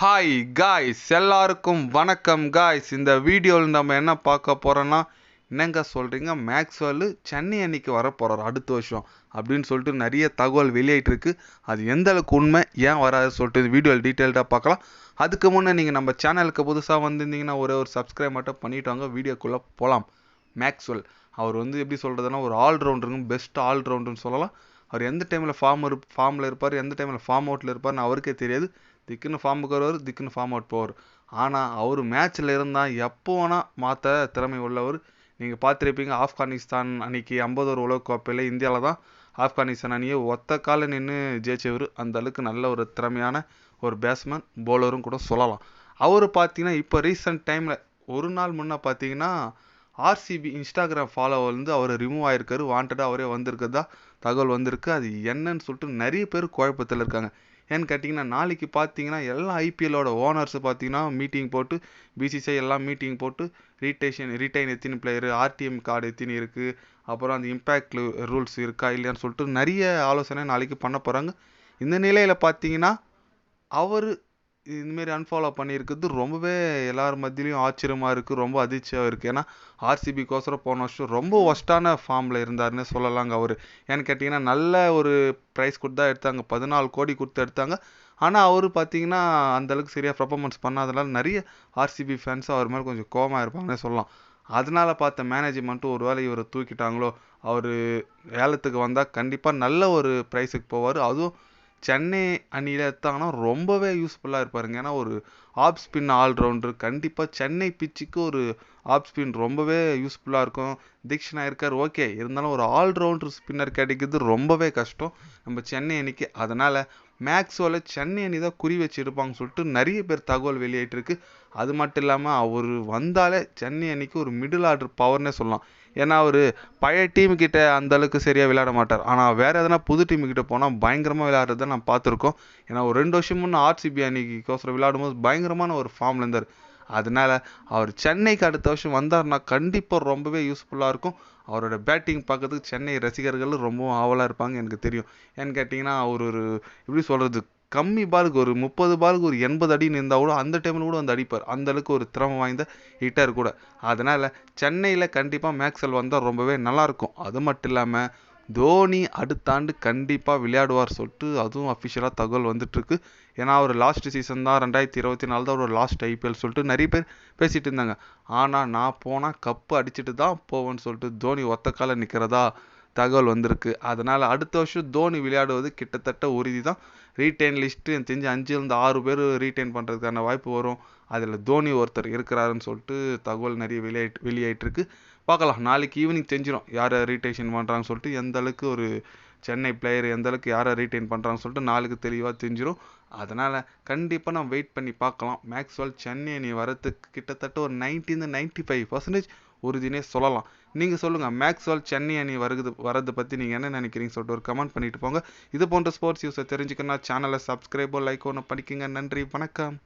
Hi guys எல்லாருக்கும் வணக்கம் guys இந்த வீடியோவில் நம்ம என்ன பார்க்க போகிறோன்னா என்னங்க சொல்கிறீங்க மேக்ஸ்வெல்லு சென்னை அன்னைக்கு வர போகிறார் அடுத்த வருஷம் அப்படின்னு சொல்லிட்டு நிறைய தகவல் வெளியாயிட்டிருக்கு. அது எந்த அளவுக்கு உண்மை? ஏன் வராது சொல்லிட்டு வீடியோவில் டீட்டெயில்டாக பார்க்கலாம். அதுக்கு முன்னே நீங்கள் நம்ம சேனலுக்கு புதுசாக வந்திருந்தீங்கன்னா ஒரே ஒரு சப்ஸ்கிரைப் மட்டும் பண்ணிவிட்டு வாங்க. வீடியோக்குள்ளே போகலாம் மேக்ஸ்வெல் அவர் வந்து எப்படி சொல்கிறதுனா ஒரு ஆல்ரவுண்டருங்க பெஸ்ட் ஆல்ரவுண்டர்னு சொல்லலாம். அவர் எந்த டைமில் ஃபார்ம் இரு ஃபார்மில் இருப்பார் எந்த டைமில் ஃபார்ம் அவுட்டில் இருப்பார்னு அவருக்கே தெரியாது. திக்குன்னு ஃபார்முக்கு வருவார் திக்குன்னு ஃபார்ம் அவுட் போவார். ஆனால் அவர் மேட்ச்சில் இருந்தால் எப்போ வேணால் மாற்ற திறமை உள்ளவர். நீங்கள் பார்த்துருப்பீங்க ஆப்கானிஸ்தான் அன்னைக்கு ஐம்பது ஒரு உலகக்கோப்பையில் இந்தியாவில் தான் ஆப்கானிஸ்தான் அணியை ஒத்த கால நின்று ஜெயிச்சவர். அந்த அளவுக்கு நல்ல ஒரு திறமையான ஒரு பேட்ஸ்மேன் போலரும் கூட சொல்லலாம். அவர் பார்த்தீங்கன்னா இப்போ ரீசெண்ட் டைமில் ஒரு நாள் முன்னே பார்த்தீங்கன்னா ஆர்சிபி இன்ஸ்டாகிராம் ஃபாலோவர்லேருந்து அவர் ரிமூவ் ஆயிருக்காரு வாண்டடாக அவரே வந்திருக்கிறதா தகவல் வந்திருக்கு. அது என்னன்னு சொல்லிட்டு நிறைய பேர் குழப்பத்தில் இருக்காங்க. ஏன்னு கேட்டிங்கன்னா நாளைக்கு பார்த்தீங்கன்னா எல்லா ஐபிஎல்லோட ஓனர்ஸ் பார்த்தீங்கன்னா மீட்டிங் போட்டு பிசிசிஐ எல்லாம் மீட்டிங் போட்டு ரீட்டேஷன் ரீட்டைன் எத்தினி பிளேயரு ஆர்டிஎம் கார்டு எத்தினி இருக்குது அப்புறம் அந்த இம்பேக்ட் ரூல்ஸ் இருக்கா இல்லையான்னு சொல்லிட்டு நிறைய ஆலோசனை நாளைக்கு பண்ண போகிறாங்க இந்த நிலையில் பார்த்தீங்கன்னா அவர் இதுமாரி அன்ஃபாலோ பண்ணியிருக்கிறது ரொம்பவே எல்லார் மத்தியிலையும் ஆச்சரியமாக இருக்குது ரொம்ப அதிர்ச்சியாக இருக்குது ஏன்னா ஆர்சிபிக்கோசரம் போன வருஷம் ரொம்ப ஒஸ்ட்டான ஃபார்மில் இருந்தாருன்னு சொல்லலாங்க அவர். ஏன்னு கேட்டிங்கன்னா நல்ல ஒரு ப்ரைஸ் கொடுத்து தான் எடுத்தாங்க பதினாலு கோடி கொடுத்து எடுத்தாங்க. ஆனால் அவர் பார்த்தீங்கன்னா அந்தளவுக்கு சரியாக பர்ஃபார்மன்ஸ் பண்ணாதனால நிறைய ஆர்சிபி ஃபேன்ஸும் அவர் மேலே கொஞ்சம் கோவமாக இருப்பாங்கன்னே சொல்லலாம். அதனால் பார்த்த மேனேஜ்மெண்ட்டும் ஒரு வேளை இவரை தூக்கிட்டாங்களோ அவர் ஏலத்துக்கு வந்தால் கண்டிப்பாக நல்ல ஒரு ப்ரைஸுக்கு போவார். அதுவும் சென்னை அணியில் எடுத்தாங்கன்னா ரொம்பவே யூஸ்ஃபுல்லாக இருப்பாருங்க. ஏன்னா ஒரு ஆப் ஸ்பின் ஆல்ரவுண்டர் கண்டிப்பாக சென்னை பிச்சுக்கு ஒரு ஆப் ஸ்பின் ரொம்பவே யூஸ்ஃபுல்லாக இருக்கும். தீக்ஷனா இருக்கார் ஓகே இருந்தாலும் ஒரு ஆல்ரவுண்டர் ஸ்பின்னர் கிடைக்கிறது ரொம்பவே கஷ்டம். நம்ம சென்னை அணிக்கு. அதனால் மேக்ஸோவில் சென்னை அணி தான் குறி வச்சுருப்பாங்கன்னு சொல்லிட்டு நிறைய பேர் தகவல் வெளியிட்டிருக்கு. அது மட்டும் இல்லாமல் அவர் வந்தாலே சென்னை அணிக்கு ஒரு மிடில் ஆர்டர் பவர்னே சொல்லலாம். ஏன்னா அவர் பழைய டீமுக்கிட்ட அந்தளவுக்கு சரியாக விளையாட மாட்டார். ஆனால் வேறு எதனா புது டீமுக்கிட்ட போனால் பயங்கரமாக விளையாடுறத நான் பார்த்துருக்கோம். ஏன்னா ஒரு ரெண்டு வருஷம் முன்னே ஆர்சிபி அணிக்கோசரம் விளையாடும்போது பயங்கரமான ஒரு ஃபார்மில் இருந்தார். அதனால அவர் சென்னைக்கு அடுத்த வருஷம் வந்தார்னா கண்டிப்பாக ரொம்பவே யூஸ்ஃபுல்லாக இருக்கும். அவரோட பேட்டிங் பார்க்கறதுக்கு சென்னை ரசிகர்கள் ரொம்பவும் ஆவலாக இருப்பாங்க எனக்கு தெரியும். ஏன்னு கேட்டிங்கன்னா அவர் ஒரு எப்படி சொல்கிறது கம்மி பாலுக்கு ஒரு முப்பது பாலுக்கு ஒரு எண்பது அடின்னு இருந்தால் கூட அந்த டைமில் கூட வந்து அடிப்பார். அந்தளவுக்கு ஒரு திறமை வாய்ந்த ஹிட்டர் கூட. அதனால் சென்னையில் கண்டிப்பாக மேக்ஸல் வந்தால் ரொம்பவே நல்லாயிருக்கும் அது மட்டும் இல்லாமல் தோனி அடுத்த ஆண்டு கண்டிப்பாக விளையாடுவார் சொல்லிட்டு அதுவும் அஃபிஷியலாக தகவல் வந்துட்டுருக்கு. ஏன்னா அவர் லாஸ்ட் சீசன் தான் ரெண்டாயிரத்தி இருபத்தி நாலு தான் ஒரு லாஸ்ட் ஐபிஎல் சொல்லிட்டு நிறைய பேர் பேசிகிட்டு இருந்தாங்க. ஆனால் நான் போனால் கப்பு அடிச்சுட்டு தான் போவேன்னு சொல்லிட்டு தோனி ஒத்த கால நிற்கிறதா தகவல் வந்திருக்கு. அதனால் அடுத்த வருஷம் தோனி விளையாடுவது கிட்டத்தட்ட உறுதி தான் ரீட்டைன் லிஸ்ட்டு எனக்கு தெரிஞ்சு அஞ்சுலேருந்து ஆறு பேர் ரீட்டைன் பண்ணுறதுக்கான வாய்ப்பு வரும். அதில் தோனி ஒருத்தர் இருக்கிறாருன்னு சொல்லிட்டு தகவல் நிறைய வெளியாயிட்டு வெளியாயிட்டிருக்கு பார்க்கலாம். நாளைக்கு ஈவினிங் தெரிஞ்சிடும் யார் ரீட்டைன் பண்ணுறாங்கன்னு சொல்லிட்டு எந்த அளவுக்கு ஒரு சென்னை பிளேயர் எந்தளவுக்கு யாரை ரீட்டைன் பண்ணுறாங்கன்னு சொல்லிட்டு நாளுக்கு தெளிவாக தெரிஞ்சிடும் அதனால் கண்டிப்பாக நம்ம வெயிட் பண்ணி பார்க்கலாம். மேக்ஸ்வெல் சென்னை அணி வரத்துக்கு கிட்டத்தட்ட ஒரு நைன்டிந்து நைன்ட்டி ஃபைவ் பர்சன்டேஜ் உறுதினே சொல்லலாம். நீங்கள் சொல்லுங்கள் மேக்ஸ்வெல் சென்னை அணி வருது வரதை பற்றி நீங்கள் என்ன நினைக்கிறீங்க சொல்லிட்டு ஒரு கமெண்ட் பண்ணிட்டு போங்க. இது போன்ற ஸ்போர்ட்ஸ் நியூஸை தெரிஞ்சுக்கணும் சேனலை சப்ஸ்கிரைபோ லைக் ஒன்று படிக்குங்க. நன்றி வணக்கம்.